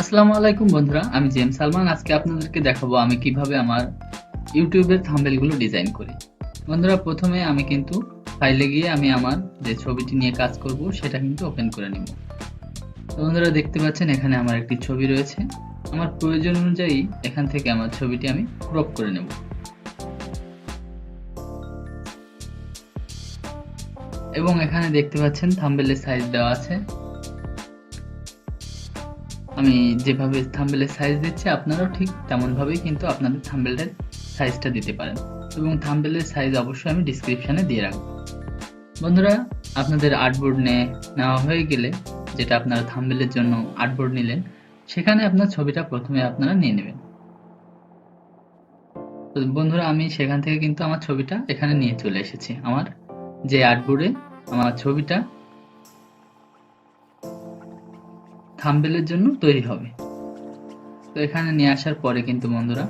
আসসালামু আলাইকুম বন্ধুরা, আমি জেম সালমান। আজকে আপনাদেরকে দেখাবো আমি কীভাবে আমার ইউটিউবের থাম্বেলগুলো ডিজাইন করি। বন্ধুরা, প্রথমে আমি কিন্তু ফাইলে গিয়ে আমি আমার যে ছবিটি নিয়ে কাজ করব, সেটা কিন্তু ওপেন করে নিব। তো বন্ধুরা, দেখতে পাচ্ছেন এখানে আমার একটি ছবি রয়েছে। আমার প্রয়োজন অনুযায়ী এখান থেকে আমার ছবিটি আমি ক্রপ করে নেব। এবং এখানে দেখতে পাচ্ছেন থাম্বেলের সাইজ দেওয়া আছে। আমি যেভাবে থাম্বেলের সাইজ দিচ্ছি আপনারাও ঠিক তেমন ভাবেই কিন্তু আপনাদের থাম্বেলের সাইজটা দিতে পারেন। এবং থাম্বেলের সাইজ অবশ্যই আমি ডিসক্রিপশনে দিয়ে রাখব। বন্ধুরা, আপনাদের আর্টবোর্ড নিয়ে নেওয়া হয়ে গেলে যেটা আপনারা থাম্বেলের জন্য আর্টবোর্ড নিলেন, সেখানে আপনার ছবিটা প্রথমে আপনারা নিয়ে নেবেন। তো বন্ধুরা, আমি সেখান থেকে কিন্তু আমার ছবিটা এখানে নিয়ে চলে এসেছি। আমার যে আর্টবোর্ডে আমার ছবিটা থাম্বেলের জন্য তৈরি হবে। তো এখানে নিয়ে আসার পরে কিন্তু বন্ধুরা,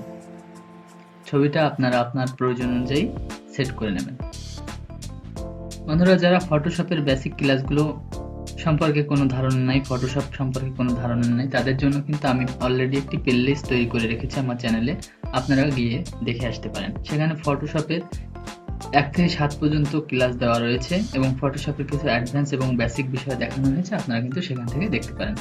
ছবিটা আপনারা আপনার প্রয়োজন অনুযায়ী সেট করে নেবেন। বন্ধুরা, যারা ফটোশপের বেসিক ক্লাসগুলো সম্পর্কে কোনো ধারণা নাই ফটোশপ সম্পর্কে কোনো ধারণা নাই, তাদের জন্য কিন্তু আমি অলরেডি একটি প্লেলিস্ট তৈরি করে রেখেছি আমার চ্যানেলে আপনারা গিয়ে দেখে আসতে পারেন। সেখানে ফটোশপের এক থেকে সাত পর্যন্ত ক্লাস দেওয়া রয়েছে এবং ফটোশপের কিছু অ্যাডভান্স এবং বেসিক বিষয় দেখানো হয়েছে, আপনারা কিন্তু সেখান থেকে দেখতে পারেন।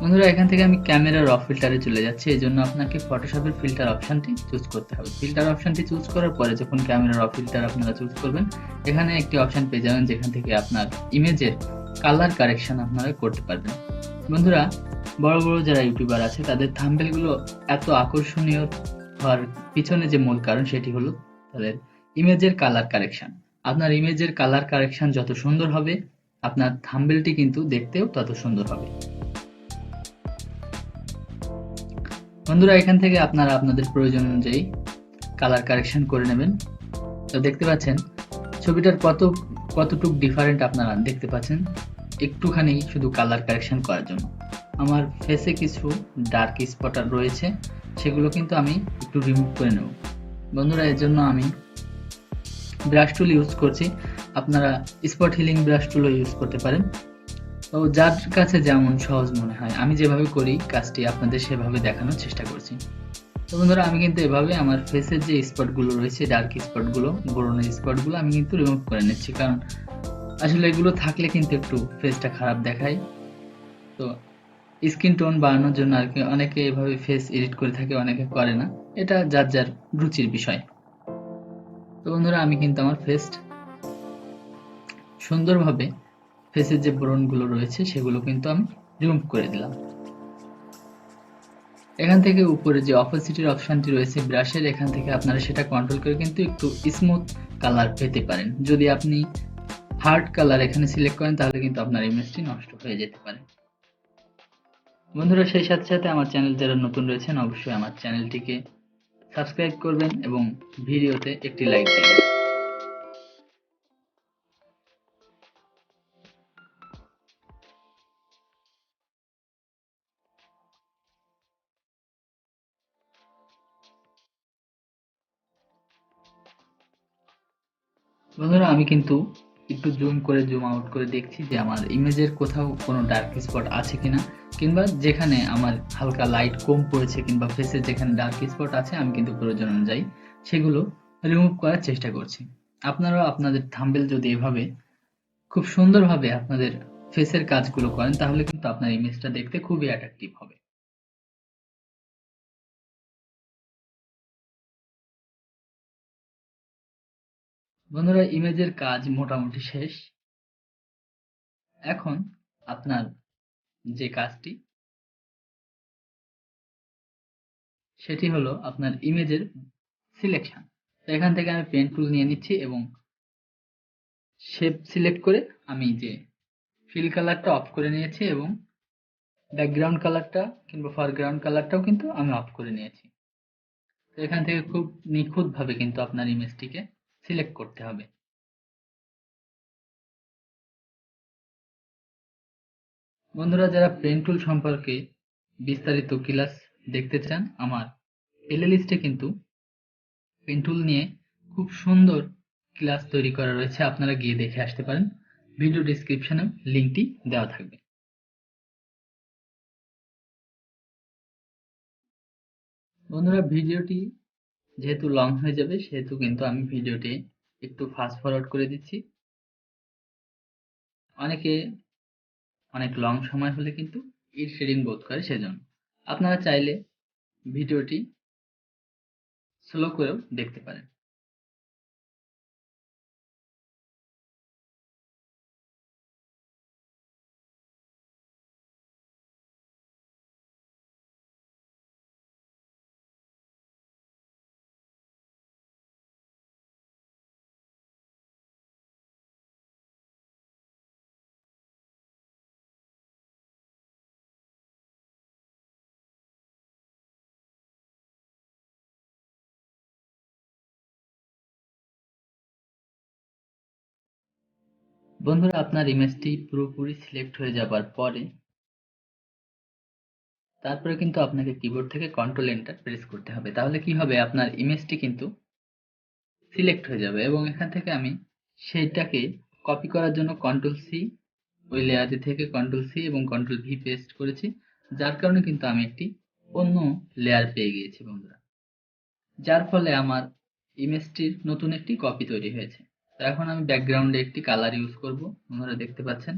বন্ধুরা, এখান থেকে আমি ক্যামেরা র ফিল্টারে চলে যাচ্ছি। এই জন্য আপনাকে ফটোশপের ফিল্টার অপশনটি চুজ করতে হবে। ফিল্টার অপশনটি চুজ করার পরে যখন ক্যামেরা র ফিল্টার আপনারা চুজ করবেন, এখানে একটি অপশন পেয়ে যাবেন যেখান থেকে আপনার ইমেজের কালার কারেকশন আপনারা করতে পারবেন। বন্ধুরা, বড় বড় যারা ইউটিউবার আছে, তাদের থাম্বেলগুলো এত আকর্ষণীয় হওয়ার পিছনে যে মূল কারণ সেটি হলো তাদের ইমেজের কালার কারেকশন আপনার ইমেজের কালার কারেকশন যত সুন্দর হবে, আপনার থাম্বেলটি কিন্তু দেখতেও তত সুন্দর হবে। বন্ধুরা, এখান থেকে আপনারা আপনাদের প্রয়োজন অনুযায়ী কালার কারেকশন করে নেবেন। তো দেখতে পাচ্ছেন, ছবিটার কত, কতটুক ডিফারেন্ট আপনারা দেখতে পাচ্ছেন, একটুখানি শুধু কালার কারেকশন করার জন্য। আমার ফেসে কিছু ডার্ক স্পট রয়েছে, সেগুলো কিন্তু আমি একটু রিমুভ করে নেব। বন্ধুরা, এর জন্য আমি ব্রাশ টুল ইউজ করছি। আপনারা স্পট হিলিং ব্রাশ টুলও ইউজ করতে পারেন। তো যার কাছে যেমন সহজ মনে হয়, আমি যেভাবে করি, কাজটি আপনাদের সেভাবে দেখানোর চেষ্টা করছি। তো বন্ধুরা, আমি কিন্তু এভাবে আমার ফেসের যে স্পটগুলো রয়েছে ডার্ক স্পটগুলো ব্রনের স্পটগুলো আমি কিন্তু রিমুভ করে নিচ্ছি। কারণ আসলে এগুলো থাকলে কিন্তু একটু ফেসটা খারাপ দেখায়। তো স্কিন টোন বাড়ানোর জন্য আর কি অনেকে এভাবে ফেস এডিট করে থাকে, অনেকে করে না। এটা যার যার রুচির বিষয়। তো বন্ধুরা, আমি কিন্তু আমার ফেস্ট সুন্দরভাবে ফেসের যে ব্রণগুলো রয়েছে, সেগুলো কিন্তু আমি রিমুভ করে দিলাম। এখান থেকে উপরে যে অপোজিটের অপশনটি রয়েছে ব্রাশের এখান থেকে আপনারা সেটা কন্ট্রোল করে কিন্তু একটু স্মুথ কালার পেতে পারেন। যদি আপনি হার্ড কালার এখানে সিলেক্ট করেন, তাহলে কিন্তু আপনার ইমেজটি নষ্ট হয়ে যেতে পারে। বন্ধুরা, সেই সাথে সাথে আমার চ্যানেল যারা নতুন রয়েছেন, অবশ্যই আমার চ্যানেলটিকে সাবস্ক্রাইব করবেন এবং ভিডিওতে একটি লাইক দেবেন। বন্ধুরা আমি কিন্তু একটু জুম করে জুম আউট করে দেখছি যে আমার ইমেজের কোথাও কোনো ডার্ক স্পট আছে কিনা। কিংবা যেখানে আমার হালকা লাইট কম পড়েছে কিংবা ফেসের যেখানে ডার্ক স্পট আছে, আমি কিন্তু প্রয়োজন অনুযায়ী সেগুলো রিমুভ করার চেষ্টা করছি। আপনারাও আপনাদের থাম্বেল যদি এভাবে খুব সুন্দরভাবে আপনাদের ফেসের কাজগুলো করেন, তাহলে কিন্তু আপনার ইমেজটা দেখতে খুবই অ্যাট্রাকটিভ হবে। বন্ধুরা, ইমেজের কাজ মোটামুটি শেষ। এখন আপনার যে কাজটি, সেটি হলো আপনার ইমেজের সিলেকশন এখান থেকে আমি পেন টুল নিয়ে নিচ্ছি এবং শেপ সিলেক্ট করে আমি যে ফিল কালারটা অফ করে নিয়েছি এবং ব্যাকগ্রাউন্ড কালারটা কিংবা ফরগ্রাউন্ড কালারটাও কিন্তু আমি অফ করে নিয়েছি। তো এখান থেকে খুব নিখুঁতভাবে কিন্তু আপনার ইমেজটিকে সিলেক্ট করতে হবে। বন্ধুরা, যারা পেন টুল সম্পর্কে বিস্তারিত ক্লাস দেখতে চান, আমার প্লেলিস্টে কিন্তু পেন টুল নিয়ে খুব সুন্দর ক্লাস তৈরি করা রয়েছে। আপনারা গিয়ে দেখে আসতে পারেন। ভিডিও ডিসক্রিপশনে লিঙ্কটি দেওয়া থাকবে। বন্ধুরা ভিডিওটি যেহেতু লং হয়ে যাবে, সেহেতু কিন্তু আমি ভিডিওটি একটু ফাস্ট ফরওয়ার্ড করে দিচ্ছি। অনেকে অনেক লং সময় হলে কিন্তু ইরিটেটিং বোধ করে সেজন্য। আপনারা চাইলে ভিডিওটি স্লো করেও দেখতে পারেন। বন্ধুরা, আপনার ইমেজটি পুরোপুরি সিলেক্ট হয়ে যাবার পরে তারপরে কিন্তু আপনাকে কিবোর্ড থেকে কন্ট্রোল এন্টার প্রেস করতে হবে। তাহলে কি হবে? আপনার ইমেজটি কিন্তু সিলেক্ট হয়ে যাবে এবং এখান থেকে আমি সেইটাকে কপি করার জন্য কন্ট্রোল সি ওই লেয়ারটি থেকে কন্ট্রোল সি এবং কন্ট্রোল ভি পেস্ট করেছি। যার কারণে কিন্তু আমি একটি অন্য লেয়ার পেয়ে গিয়েছি বন্ধুরা। যার ফলে আমার ইমেজটির নতুন একটি কপি তৈরি হয়েছে। এখন আমি ব্যাকগ্রাউন্ডে একটি কালার ইউজ করব, আপনারা দেখতে পাচ্ছেন।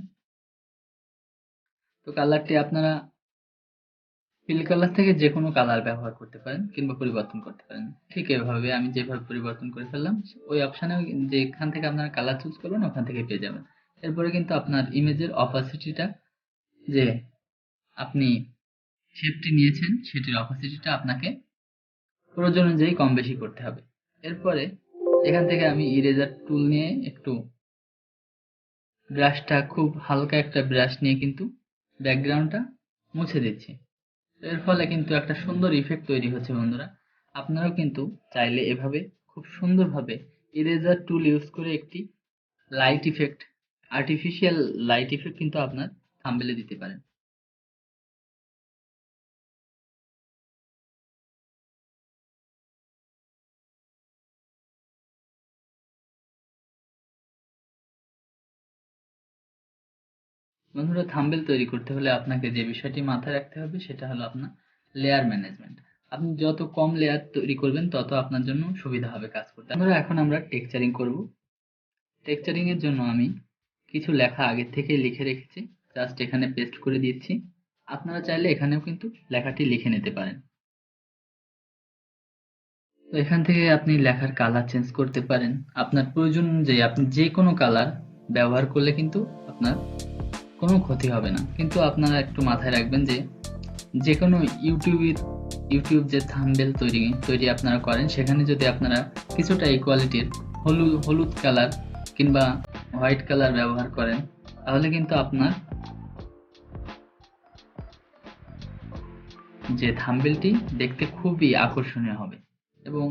তো কালারটি আপনারা ফিল কালার থেকে যে কোনো কালার ব্যবহার করতে পারেন কিংবা পরিবর্তন করতে পারেন। ঠিক এভাবে আমি যেভাবে পরিবর্তন করে ফেললাম, ওই অপশানে যেখান থেকে আপনারা কালার চুজ করবেন, ওখান থেকে পেয়ে যাবেন। এরপরে কিন্তু আপনার ইমেজের অপাসিটিটা যে আপনি শেপটি নিয়েছেন, সেটির অপাসিটিটা আপনাকে প্রয়োজন অনুযায়ী কম বেশি করতে হবে। এরপরে এখান থেকে আমি ইরেজার টুল নিয়ে একটু ব্রাশটা খুব হালকা একটা ব্রাশ নিয়ে কিন্তু ব্যাকগ্রাউন্ডটা মুছে দিচ্ছি। এর ফলে কিন্তু একটা সুন্দর ইফেক্ট তৈরি হচ্ছে বন্ধুরা। আপনারাও কিন্তু চাইলে এভাবে খুব সুন্দরভাবে ইরেজার টুল ইউজ করে একটি light effect artificial light effect কিন্তু আপনার থাম্বেলে দিতে পারেন। বন্ধুরা থাম্বেল তৈরি করতে হলে আপনাকে যে বিষয়টি মাথায় রাখতে হবে সেটা হলো আপনার লেয়ার ম্যানেজমেন্ট আপনি যত কম লেয়ার তৈরি করবেন, তত আপনার জন্য সুবিধা হবে কাজ করতে। বন্ধুরা এখন আমরা টেক্সচারিং করব। টেক্সচারিং এর জন্য আমি কিছু লেখা আগে থেকে লিখে রেখেছি। জাস্ট এখানে পেস্ট করে দিচ্ছি। আপনারা চাইলে এখানেও কিন্তু লেখাটি লিখে নিতে পারেন। তো এখান থেকে আপনি লেখার কালার চেঞ্জ করতে পারেন। আপনার প্রয়োজন অনুযায়ী আপনি যে কোনো কালার ব্যবহার করলে কিন্তু আপনার কোনো ক্ষতি হবে না। কিন্তু আপনারা একটু মাথায় রাখবেন যে যে কোনো ইউটিউবের ইউটিউব যে থাম্বেল তৈরি তৈরি আপনারা করেন, সেখানে যদি আপনারা কিছুটা ইকুয়ালিটির হলুদ হলুদ কালার কিংবা হোয়াইট কালার ব্যবহার করেন, তাহলে কিন্তু আপনার যে থাম্বেলটি দেখতে খুবই আকর্ষণীয় হবে এবং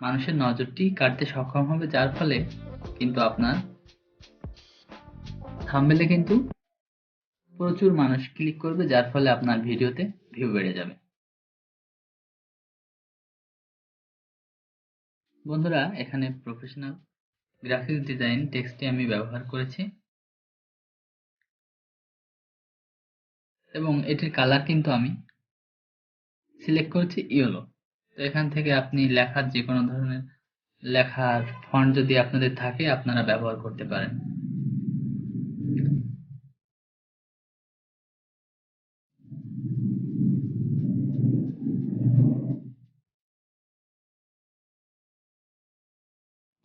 মানুষের নজরটি কাটতে সক্ষম হবে, যার ফলে কিন্তু আপনার থাম্বনেলে কিন্তু প্রচুর মানুষ ক্লিক করবে, যার ফলে আপনার ভিডিওতে ভিউ বেড়ে যাবে। বন্ধুরা, এখানে প্রফেশনাল গ্রাফিক্স ডিজাইন টেক্সটটি আমি ব্যবহার করেছি। এবং এটির কালার কিন্তু আমি সিলেক্ট করেছি ইয়েলো তো এখান থেকে আপনি লেখার যে কোনো ধরনের লেখার ফন্ট যদি আপনাদের থাকে, আপনারা ব্যবহার করতে পারেন।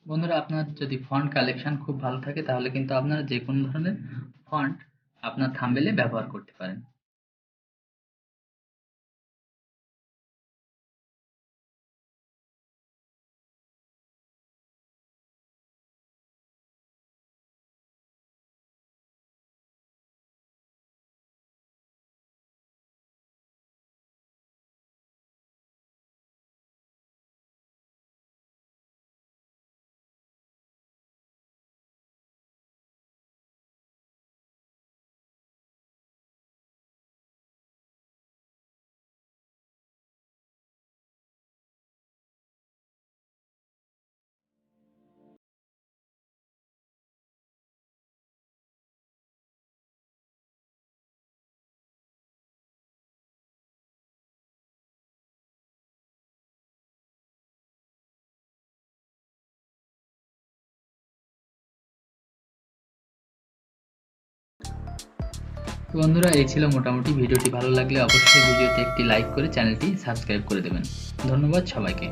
বন্ধুরা, আপনার যদি ফন্ট কালেকশন খুব ভালো থাকে, তাহলে কিন্তু আপনারা যে কোনো ধরনের ফন্ট আপনার থাম্বেলে ব্যবহার করতে পারেন। তো বন্ধুরা, এই ছিল মোটামুটি ভিডিওটি। ভালো লাগলে অবশ্যই ভিডিওতে একটি লাইক করে চ্যানেলটি সাবস্ক্রাইব করে দেবেন। ধন্যবাদ সবাইকে।